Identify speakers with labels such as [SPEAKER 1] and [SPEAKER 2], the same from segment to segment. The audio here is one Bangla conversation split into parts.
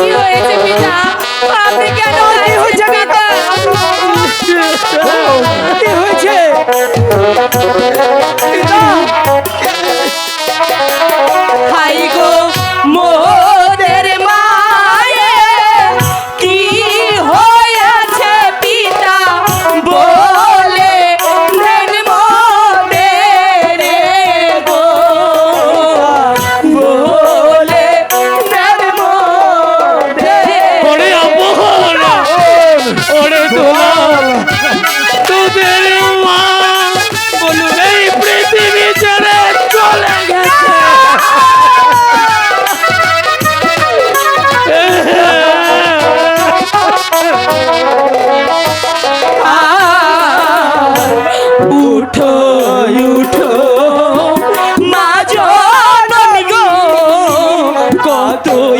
[SPEAKER 1] কি
[SPEAKER 2] হয়েছে পিতা। আপনি কেন
[SPEAKER 1] হয়েছে। পিতা হয়েছে। তুই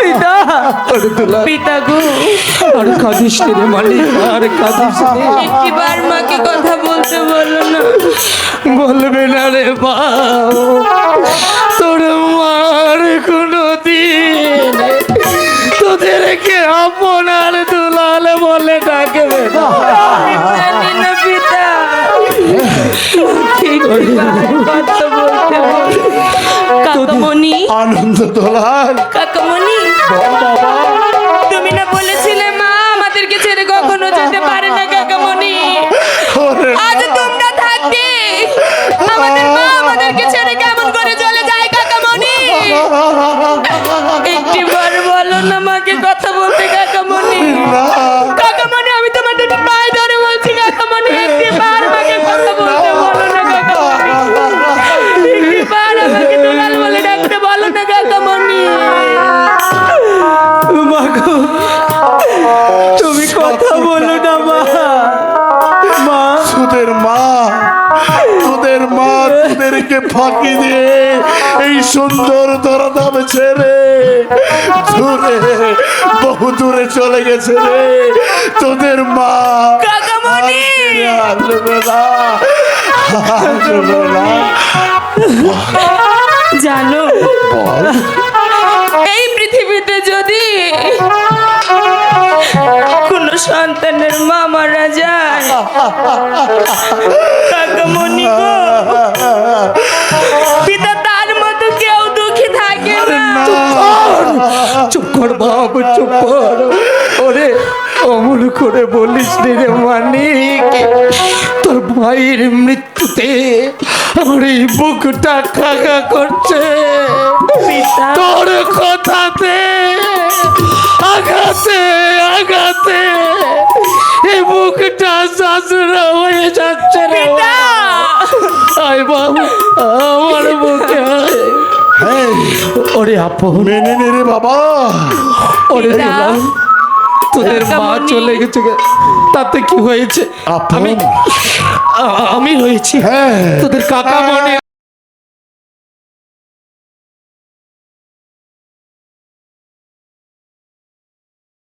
[SPEAKER 1] পিতা
[SPEAKER 2] পিতা গো
[SPEAKER 1] আর কাঁদিস রে মালিক আর কাঁদিস
[SPEAKER 2] একটিবার মাকে কথা বলতে বলো না
[SPEAKER 1] বলবে না রে বা তোর মার কোনো দিন তোদেরকে আপনার দুলাল বলে ডাকবে। না
[SPEAKER 2] কাকামণি।
[SPEAKER 3] আনন্দ দোলাল
[SPEAKER 2] কাকামণি। তুমি না বলেছিলে মা আমাদেরকে ছেড়ে কখনো যেতে পারে না কাকামণি। আজ তোমরা থাকতে আমাদের মা আমাদেরকে ছেড়ে কেমন করে চলে যায় কাকামণি? একটি বার বলো না মাকে
[SPEAKER 1] মা
[SPEAKER 3] ফাঁকি দিয়ে এই সুন্দর দরদাম ছেড়ে দূরে বহু দূরে চলে গেছে রে। তোদের মা
[SPEAKER 2] কাকামণি!
[SPEAKER 3] আসবে না আসবে না
[SPEAKER 2] জানো এই পৃথিবীতে যদি কোন সন্তানের মা মারা যায় কাকামণি গো পিতা তার মতো কেউ দুঃখী থাকে না।
[SPEAKER 1] চুপ কর বাপ চুপ কর। ওরে অমন করে বলিস রে রে মানিক। তোর ভাইয়ের মৃত্যুতে আমার এই বুকটা কাকা করছে।
[SPEAKER 2] পিতা।
[SPEAKER 1] তোর কথাতে আঘাতে আঘাতে এই বুকটা শাশুড়া হয়ে যাচ্ছে। ওরে আপন
[SPEAKER 3] মেনে নে রে বাবা
[SPEAKER 1] ওরে দুলাল, তোদের মা চলে গেছে তাতে কি হয়েছে আমি আমি হয়েছি
[SPEAKER 3] হ্যাঁ
[SPEAKER 1] তোদের কাকা মনে